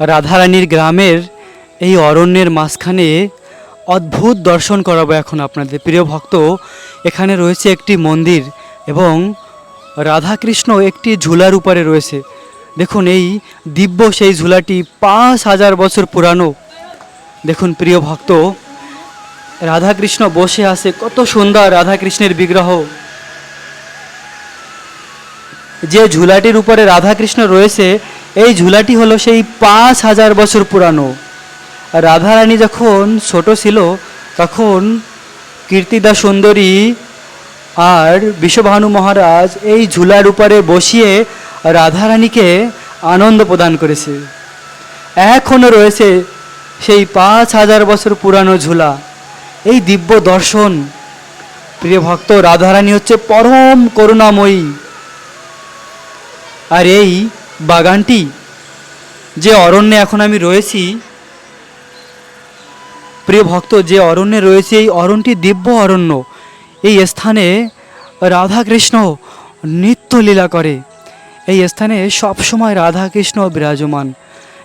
রাধারানীর গ্রামের এই অরণ্যের মাঝখানে অদ্ভুত দর্শন করাবো এখন আপনাদের। প্রিয় ভক্ত, এখানে রয়েছে একটি মন্দির এবং রাধাকৃষ্ণ একটি ঝুলার উপরে রয়েছে। দেখুন, এই দিব্য সেই ঝুলাটি পাঁচ হাজার বছর পুরানো। দেখুন, প্রিয় ভক্ত, রাধাকৃষ্ণ বসে আছে। কত সুন্দর রাধাকৃষ্ণের বিগ্রহ। যে ঝুলাটির উপরে রাধাকৃষ্ণ রয়েছে এই ঝুলাটি হলো সেই পাঁচ হাজার বছর পুরানো। রাধারানী যখন ছোট ছিল, তখন কীর্তিদা সুন্দরী আর বিশ্বভানু মহারাজ এই ঝুলার উপরে বসিয়ে রাধারানীকে আনন্দ প্রদান করেছে। এখনও রয়েছে সেই পাঁচ হাজার বছর পুরানো ঝুলা। এই দিব্য দর্শন, প্রিয় ভক্ত, রাধারানী হচ্ছে পরম করুণাময়ী। আর এই বাগানটি যে অরণ্যে এখন আমি রয়েছি, প্রিয় ভক্ত, যে অরণ্যে রয়েছে এই অরণ্যটি দিব্য অরণ্য। এই স্থানে রাধাকৃষ্ণ নিত্য লীলা করে। এই স্থানে সবসময় রাধাকৃষ্ণ বিরাজমান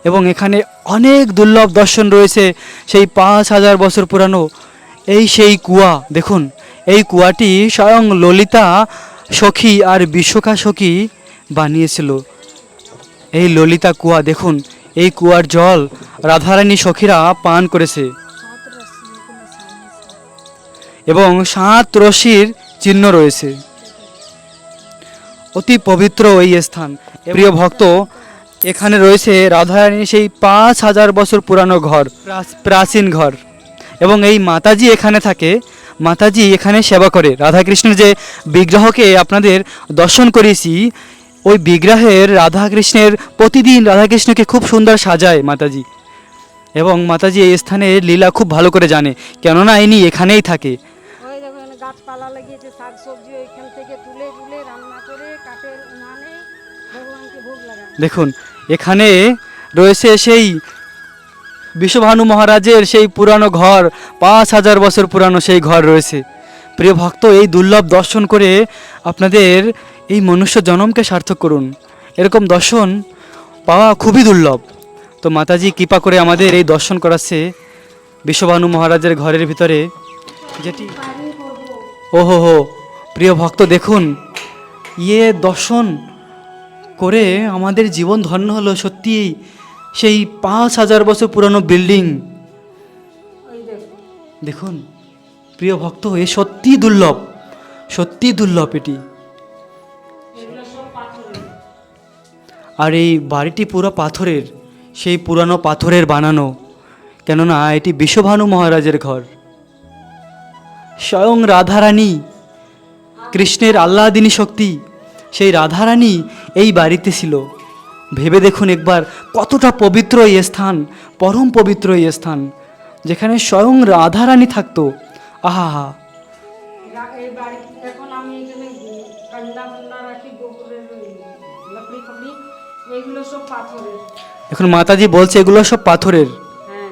এবং এখানে অনেক দুর্লভ দর্শন রয়েছে। সেই পাঁচ হাজার বছর পুরানো এই সেই কুয়া, দেখুন, এই কুয়াটি স্বয়ং ললিতা, সখী আর বিশ্বকা সখী বানিয়েছিল। এই ললিতা কুয়া, দেখুন, এই কুয়ার জল রাধারানী সখীরা পান করেছে। এবং সাত রশির চিহ্ন রয়েছে। অতি পবিত্র এই স্থান। প্রিয় ভক্ত, এখানে রয়েছে রাধারানীর সেই পাঁচ হাজার বছর পুরানো ঘর প্রাচীন ঘর। এবং এই মাতাজি এখানে থাকে। মাতাজি এখানে সেবা করে। রাধাকৃষ্ণের যে বিগ্রহকে আপনাদের দর্শন করেছি ওই বিগ্রহের রাধাকৃষ্ণের প্রতিদিন রাধাকৃষ্ণকে খুব সুন্দর সাজায় মাতাজি। এবং মাতাজি এই স্থানের লীলা খুব ভালো করে জানে কেননা ইনি এখানেই থাকে। গাছপালা লাগিয়েছে শাক সবজি ওইখান থেকে তুলে তুলে রান্না করে কাঠের উনানে ভগবানকে ভোগ লাগায়। দেখুন এখানে রয়েছে সেই বিশ্বভানু মহারাজের সেই পুরানো ঘর পাঁচ হাজার বছর পুরানো সেই ঘর রয়েছে। প্রিয় ভক্ত এই দুর্লভ দর্শন করে আপনাদের এই মনুষ্য জনমকে সার্থক করুন। এরকম দর্শন পাওয়া খুবই দুর্লভ। তো মাতাজি কৃপা করে আমাদের এই দর্শন করাচ্ছে বিশ্বভানু মহারাজের ঘরের ভিতরে, যেটি ওহো হো, প্রিয় ভক্ত, দেখুন ইয়ে দর্শন করে আমাদের জীবন ধন্য হলো সত্যি সেই পাঁচ হাজার বছর পুরানো বিল্ডিং। দেখুন, প্রিয় ভক্ত, এ সত্যি দুর্লভ সত্যি দুর্লভ এটি। আর এই বাড়িটি পুরো পাথরের, সেই পুরানো পাথরের বানানো, কেননা এটি বিশ্বভানু মহারাজের ঘর। স্বয়ং রাধারানী, কৃষ্ণের আল্লাদিনী শক্তি, সেই রাধারানী এই বাড়িতে ছিল। ভেবে দেখুন একবার কতটা পবিত্র এই স্থান, পরম পবিত্র এই স্থান, যেখানে স্বয়ং রাধারানী থাকতো। আহা হা এখন আমি এগুলো সব পাথরের। এখন মাতাজি বলছে এগুলো সব পাথরের। হ্যাঁ।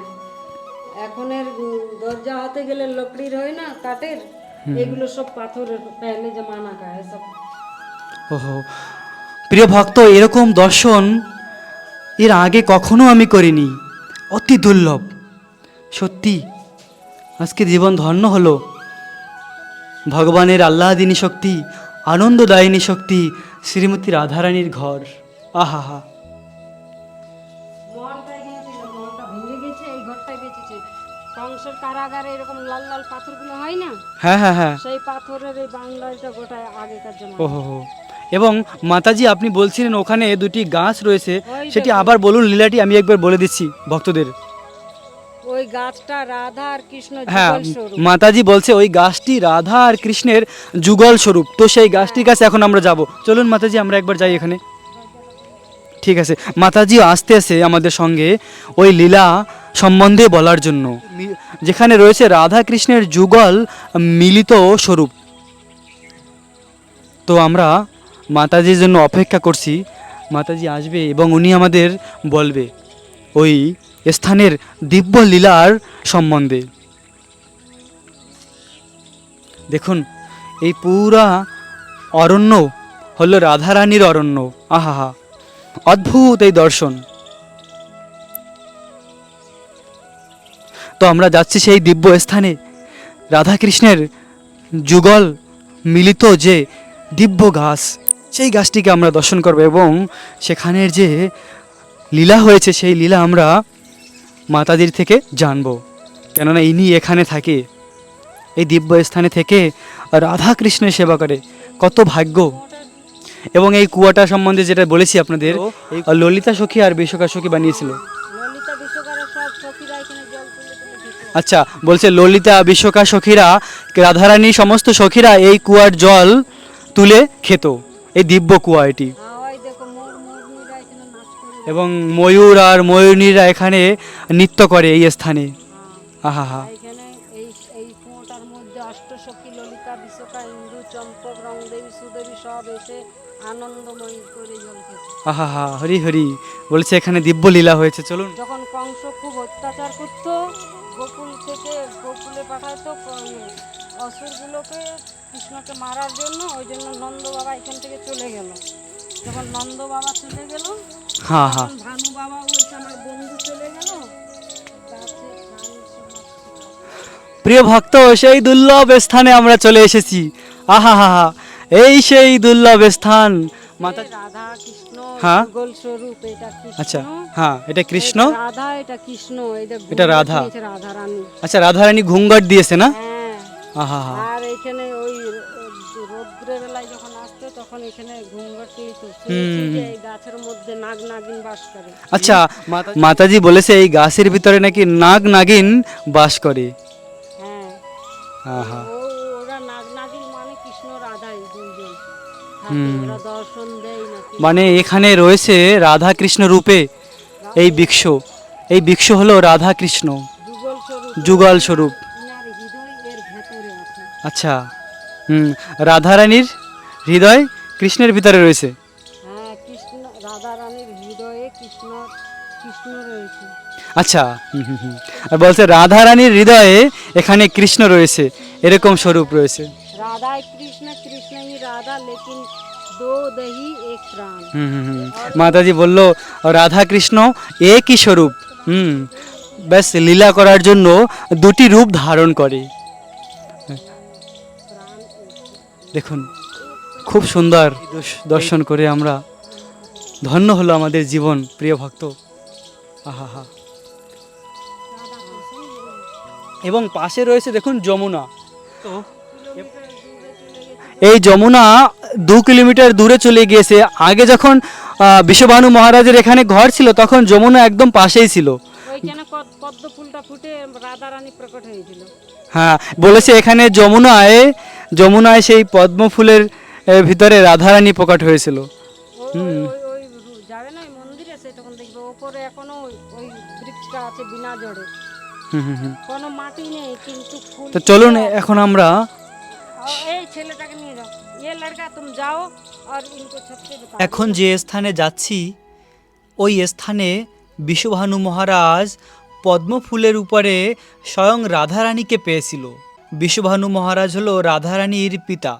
এখনের দরজা গেলে লকড়ির হয় না কাঠের? এগুলো সব পাথরের পেলে কা সব ওহো। প্রিয় ভক্ত এরকম দর্শন এর আগে কখনো আমি করিনি। অতি দুর্লভ। সত্যি আজকে জীবন ধন্য হল। ভগবানের আল্লাহদিনী শক্তি আনন্দদায়িনী শক্তি শ্রীমতী রাধারানীর ঘর। আহা হা মহলটা এখানে ছিল ভেঙে গেছে এই ঘরটাই বেঁচেছে। কংসের কারাগারে এরকম লাল লাল পাথরগুলো হয় না? হ্যাঁ হ্যাঁ হ্যাঁ। সেই পাথরের এই বাংলাটা আগেকার জমা ওহো হো। এবং মাতাজি আপনি বলছিলেন ওখানে দুটি গাছ রয়েছে সেটি আবার বলুন লীলাটি আমি একবার বলে দিচ্ছি ভক্তদের। ওই গাছটা রাধা আর কৃষ্ণ হ্যাঁ মাতাজি বলছে ওই গাছটি রাধা আর কৃষ্ণের যুগল স্বরূপ। তো সেই গাছটির কাছে এখন আমরা যাব। চলুন মাতাজি আমরা একবার যাই এখানে। ঠিক আছে। মাতাজি আসতে আসে আমাদের সঙ্গে ওই লীলা সম্বন্ধে বলার জন্য। যেখানে রয়েছে রাধা কৃষ্ণের যুগল মিলিত স্বরূপ। তো আমরা মাতাজির জন্য অপেক্ষা করছি। মাতাজি আসবে এবং উনি আমাদের বলবে ওই স্থানের দিব্য লীলার সম্বন্ধে। দেখুন, এই পুরা অরণ্য হলো রাধারানীর অরণ্য। আহা হা অদ্ভুত এই দর্শন। তো আমরা যাচ্ছি সেই দিব্য স্থানে রাধাকৃষ্ণের যুগল মিলিত যে দিব্য গাছ, সেই গাছটিকে আমরা দর্শন করব এবং সেখানের যে লীলা হয়েছে, সেই লীলা আমরা মাতাদির থেকে জানব। কেননা ইনি এখানে থাকে। এই দিব্য স্থানে থেকে রাধা কৃষ্ণের সেবা করে। কত ভাগ্য! এবং এই কুয়াটা সম্বন্ধে যেটা বলেছি আপনাদের ললিতা সখী আর বিশ্বকা সখী বানিয়েছিল। আচ্ছা বলছে ললিতা বিশ্বকা সখীরা রাধারানী সমস্ত সখীরা এই কুয়ার জল তুলে খেত। এই দিব্য কুয়া এটি। ওই দেখো মোর মোরনিরা এখানে নাচ করে। এবং ময়ূর আর ময়ূরীরা এখানে নৃত্য করে এই স্থানে। আহা হা আনন্দময়ী করে জল খেত আহা হা হরি হরি বলছে এখানে দিব্য লীলা হয়েছে চলুন। যখন কংস খুব অত্যাচার করত গোকুল থেকে গোকুলে পাঠাতো অসুরগুলোকে কৃষ্ণকে মারার জন্য ওই জন্য নন্দ বাবা এখান থেকে চলে গেল। যখন নন্দ বাবা চলে গেল হ্যাঁ হ্যাঁ ভানু বাবা বলছে আমার বন্ধু চলে গেল। প্রিয় ভক্ত সেই দুর্লভ স্থানে আমরা চলে এসেছি। আহা হা হা। এই সেই দুর্লভ স্থান। মাতা রাধা কৃষ্ণ হ্যাঁ। যুগল স্বরূপ এটা কৃষ্ণ। আচ্ছা হ্যাঁ এটা কৃষ্ণ? রাধা এটা কৃষ্ণ এটা এটা রাধা। রাধা রানী। আচ্ছা রাধারানী ঘুঙ্গট দিয়েছে না? হ্যাঁ। আহা হা। আর এখানে ওই রৌদ্রের বেলায় যখন আসতো তখন এখানে। যে এই গাছের মধ্যে নাগ নাগিন বাস করে। আচ্ছা মাতাজি বলেছে এই গাছের ভিতরে নাকি নাগ নাগিন বাস করে। হ্যাঁ। আহা। মানে এখানে রয়েছে রাধা কৃষ্ণ রূপে এই বৃক্ষ এই বৃক্ষ হলো রাধা কৃষ্ণ যুগল স্বরূপ। আচ্ছা হুম রাধারানীর হৃদয় কৃষ্ণের ভিতরে রয়েছে। আচ্ছা আর বলছে রাধা রানীর হৃদয়ে এখানে কৃষ্ণ রয়েছে এরকম স্বরূপ রয়েছে। রাধা কৃষ্ণ কৃষ্ণ রাধা दो दही एक प्राण হুম হুম হুম মাতাজি বলল রাধা কৃষ্ণ একই স্বরূপ হুম ব্যাস লীলা করার জন্য দুটি রূপ ধারণ করে प्राण एक। দেখুন খুব সুন্দর দর্শ- দর্শন করে আমরা ধন্য হলো আমাদের জীবন প্রিয় ভক্ত আহা হা राधा कृष्ण এবং পাশে রয়েছে দেখুন যমুনা তো এই যমুনা দু কিলোমিটার দূরে চলে গিয়েছে। আগে যখন বিশ্বভানু মহারাজের এখানে ঘর ছিল তখন যমুনা একদম পাশেই ছিল। হ্যাঁ বলেছে এখানে যমুনায় যমুনায় সেই পদ্ম ফুলের ভিতরে রাধারানী প্রকট হয়েছিল। এখনও ওই- বৃক্ষটা আছে বিনা জড়ে। কোনো মাটি নেই কিন্তু তো চলুন এখন আমরা এই ছেলেটাকে নিয়ে যাও ये लड़का तुम जाओ और इनको छत पे बता এখন যে স্থানে যাচ্ছি ওই স্থানে বিশ্বভানু মহারাজ পদ্মফুলের উপরে স্বয়ং রাধারানীকে পেয়েছিল বিশ্বভানু মহারাজ হলো রাধারানীর পিতা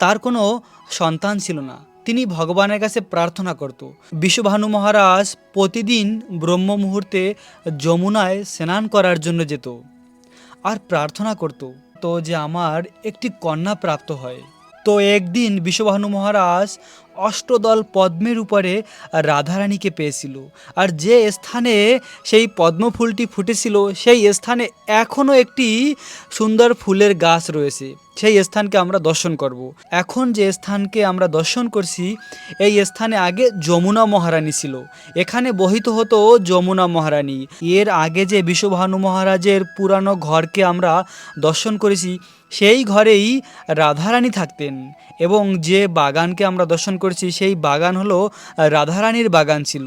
তার কোনো সন্তান ছিল না তিনি ভগবানের কাছে প্রার্থনা করত বিশ্বভানু মহারাজ প্রতিদিন ব্রহ্ম মুহূর্তে যমুনায় স্নান করার জন্য যেত আর প্রার্থনা করত তো যে আমার একটি কন্যা প্রাপ্ত হয়। তো একদিন বিশ্বভানু মহারাজ অষ্টদল পদ্মের উপরে রাধারানীকে পেয়েছিল। আর যে স্থানে সেই পদ্ম ফুলটি ফুটেছিল, সেই স্থানে এখনও একটি সুন্দর ফুলের গাছ রয়েছে। সেই স্থানকে আমরা দর্শন করব। এখন যে স্থানকে আমরা দর্শন করছি, এই স্থানে আগে যমুনা মহারানী ছিল। এখানে বহিত হতো যমুনা মহারানী। এর আগে যে বিশ্বভানু মহারাজের পুরানো ঘরকে আমরা দর্শন করেছি, সেই ঘরেই রাধারানী থাকতেন এবং যে বাগানকে আমরা দর্শন করছি, সেই বাগান হলো রাধারানীর বাগান ছিল।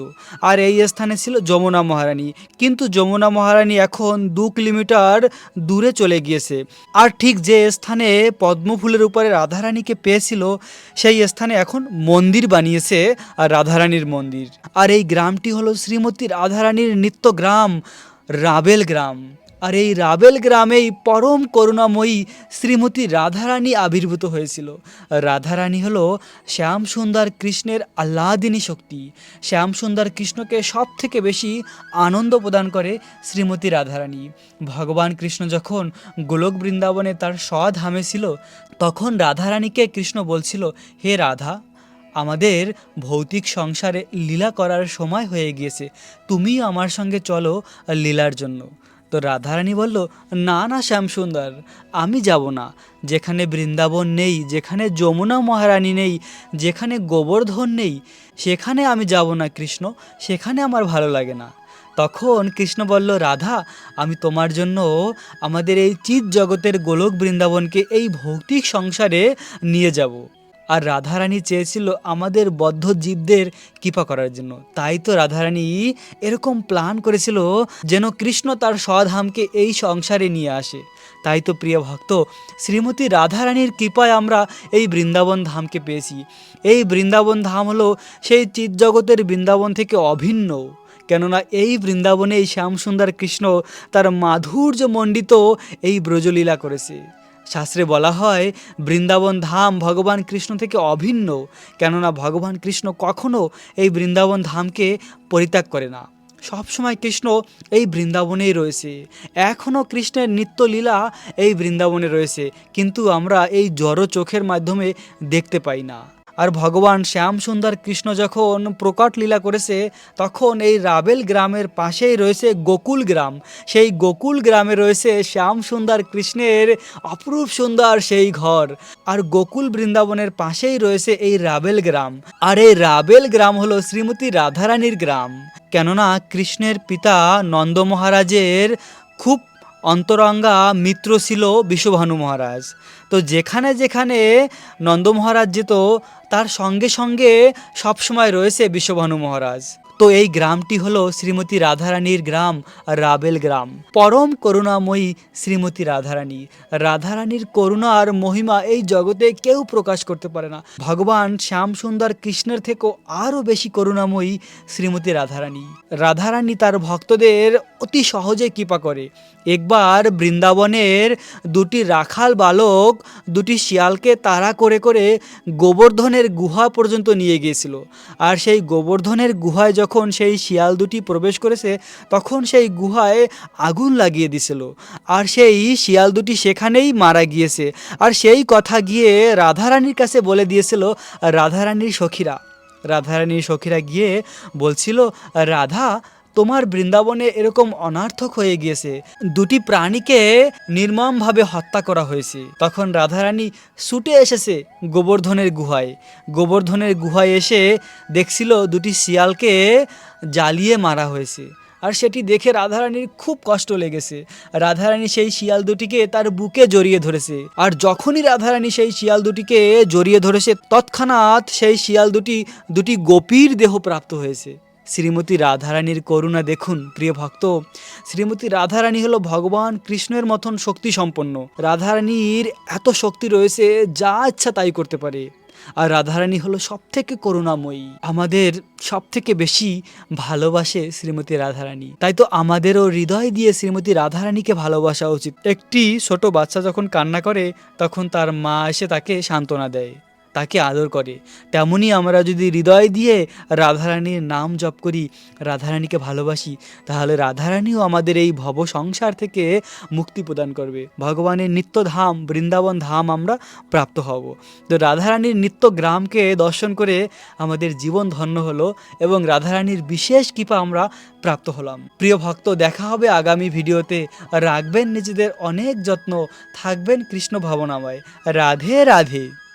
আর এই স্থানে ছিল যমুনা মহারানী। কিন্তু যমুনা মহারানী এখন দু কিলোমিটার দূরে চলে গিয়েছে। আর ঠিক যে স্থানে পদ্মফুলের উপরে রাধারানীকে পেয়েছিল, সেই স্থানে এখন মন্দির বানিয়েছে আর রাধারানীর মন্দির। আর এই গ্রামটি হলো শ্রীমতী রাধারানীর নিত্য গ্রাম, রাবেল গ্রাম। আর এই রাবেল গ্রামেই পরম করুণাময়ী শ্রীমতী রাধারানী আবির্ভূত হয়েছিল। রাধারানী হলো শ্যাম সুন্দর কৃষ্ণের আহ্লাদিনী শক্তি। শ্যাম সুন্দর কৃষ্ণকে সব থেকে বেশি আনন্দ প্রদান করে শ্রীমতী রাধারানী। ভগবান কৃষ্ণ যখন গোলক বৃন্দাবনে তার স্বধামে ছিল, তখন রাধারানীকে কৃষ্ণ বলছিল, হে রাধা, আমাদের ভৌতিক সংসারে লীলা করার সময় হয়ে গিয়েছে। তুমি আমার সঙ্গে চলো লীলার জন্য। তো রাধারানী বলল, না না, শ্যামসুন্দর, আমি যাব না। যেখানে বৃন্দাবন নেই, যেখানে যমুনা মহারানী নেই, যেখানে গোবর্ধন নেই, সেখানে আমি যাব না, কৃষ্ণ, সেখানে আমার ভালো লাগে না। তখন কৃষ্ণ বলল, রাধা, আমি তোমার জন্য আমাদের এই চিৎ জগতের গোলক বৃন্দাবনকে এই ভৌতিক সংসারে নিয়ে যাব। আর রাধারানী চেয়েছিল আমাদের বদ্ধ জীবদের কৃপা করার জন্য। তাই তো রাধারানী এরকম প্ল্যান করেছিল যেন কৃষ্ণ তার স্বধামকে এই সংসারে নিয়ে আসে। তাই তো প্রিয় ভক্ত, শ্রীমতী রাধারানীর কৃপায় আমরা এই বৃন্দাবন ধামকে পেয়েছি। এই বৃন্দাবন ধাম হলো সেই চিৎ জগতের বৃন্দাবন থেকে অভিন্ন। কেননা এই বৃন্দাবনে এই শ্যামসুন্দর কৃষ্ণ তার মাধুর্য মণ্ডিত এই ব্রজলীলা করেছে। শাস্ত্রে বলা হয়, বৃন্দাবন ধাম ভগবান কৃষ্ণ থেকে অভিন্ন, কেননা ভগবান কৃষ্ণ কখনো এই বৃন্দাবন ধামকে পরিত্যাগ করে না। সবসময় কৃষ্ণ এই বৃন্দাবনেই রয়েছে। এখনও কৃষ্ণের নিত্যলীলা এই বৃন্দাবনে রয়েছে, কিন্তু আমরা এই জড় চোখের মাধ্যমে দেখতে পাই না। আর ভগবান শ্যাম সুন্দর কৃষ্ণ যখন প্রকট লীলা করেছে, তখন এই রাবেল গ্রামের পাশেই রয়েছে গোকুল গ্রাম। সেই গোকুল গ্রামে রয়েছে শ্যাম সুন্দর কৃষ্ণের অপরূপ সুন্দর সেই ঘর। আর গোকুল বৃন্দাবনের পাশেই রয়েছে এই রাবেল গ্রাম। আর এই রাবেল গ্রাম হলো শ্রীমতী রাধারানীর গ্রাম। কেননা কৃষ্ণের পিতা নন্দ মহারাজের খুব অন্তরঙ্গা মিত্র ছিল বিশ্বভানু মহারাজ। তো যেখানে যেখানে নন্দ মহারাজ যেত, তার সঙ্গে সঙ্গে সবসময় রয়েছে বিশ্বভানু মহারাজ। তো এই গ্রামটি হলো শ্রীমতী রাধারানীর গ্রাম, রাবেল গ্রাম। পরম করুণাময়ী শ্রীমতী রাধারানী। রাধারানীর করুণা আর মহিমা এই জগতে কেউ প্রকাশ করতে পারে না। ভগবান শ্যাম সুন্দর কৃষ্ণের থেকেও আরও বেশি করুণাময়ী শ্রীমতী রাধারানী। রাধারানী তার ভক্তদের অতি সহজে কৃপা করে। একবার বৃন্দাবনের দুটি রাখাল বালক দুটি শিয়ালকে তাড়া করে করে গোবর্ধনের গুহা পর্যন্ত নিয়ে গিয়েছিল। আর সেই গোবর্ধনের গুহায় সেই শিয়াল দুটি প্রবেশ করেছে, তখন সেই গুহায় আগুন লাগিয়ে দিছিল। আর সেই শিয়াল দুটি সেখানেই মারা গিয়েছে। আর সেই কথা গিয়ে রাধারানীর কাছে বলে দিয়েছিল, রাধারানীর সখীরা। রাধারানীর সখীরা গিয়ে বলছিল, রাধা তোমার বৃন্দাবনে এরকম অনার্থক হয়ে গিয়েছে। দুটি প্রাণীকে নির্মমভাবে হত্যা করা হয়েছে। তখন রাধারানী ছুটে এসেছে গোবর্ধনের গুহায়। গোবর্ধনের গুহায় এসে দেখছিল দুটি শিয়ালকে জ্বালিয়ে মারা হয়েছে। আর সেটি দেখে রাধারানীর খুব কষ্ট লেগেছে। রাধারানী সেই শিয়াল দুটিকে তার বুকে জড়িয়ে ধরেছে। আর যখনই রাধারানী সেই শিয়াল দুটিকে জড়িয়ে ধরেছে, তৎক্ষণাৎ সেই শিয়াল দুটি দুটি গোপীর দেহ প্রাপ্ত হয়েছে। শ্রীমতী রাধারানীর করুণা দেখুন, প্রিয় ভক্ত। শ্রীমতী রাধারানী হলো ভগবান কৃষ্ণের মতন শক্তি সম্পন্ন রাধারানীর এত শক্তি রয়েছে, যা ইচ্ছা তাই করতে পারে। আর রাধারানী হলো সব থেকে করুণাময়ী। আমাদের সব থেকে বেশি ভালোবাসে শ্রীমতী রাধারানী। তাই তো আমাদেরও হৃদয় দিয়ে শ্রীমতী রাধারানীকে ভালোবাসা উচিত। একটি ছোট বাচ্চা যখন কান্না করে, তখন তার মা এসে তাকে সান্ত্বনা দেয়। তাকে আদর করে। তেমনি আমরা যদি হৃদয় দিয়ে রাধারানীর নাম জপ করি, রাধারানীকে ভালোবাসি, তাহলে রাধারানীও আমাদের এই ভব সংসার থেকে মুক্তি প্রদান করবে। ভগবানের নিত্য ধাম, বৃন্দাবন ধাম আমরা প্রাপ্ত হব। তো রাধারানীর নিত্য গ্রামকে দর্শন করে আমাদের জীবন ধন্য হলো এবং রাধারানীর বিশেষ কৃপা আমরা প্রাপ্ত হলাম। প্রিয় ভক্ত, দেখা হবে আগামী ভিডিওতে। রাখবেন নিজেদের অনেক যত্ন। থাকবেন কৃষ্ণ ভাবনাময়। রাধে রাধে।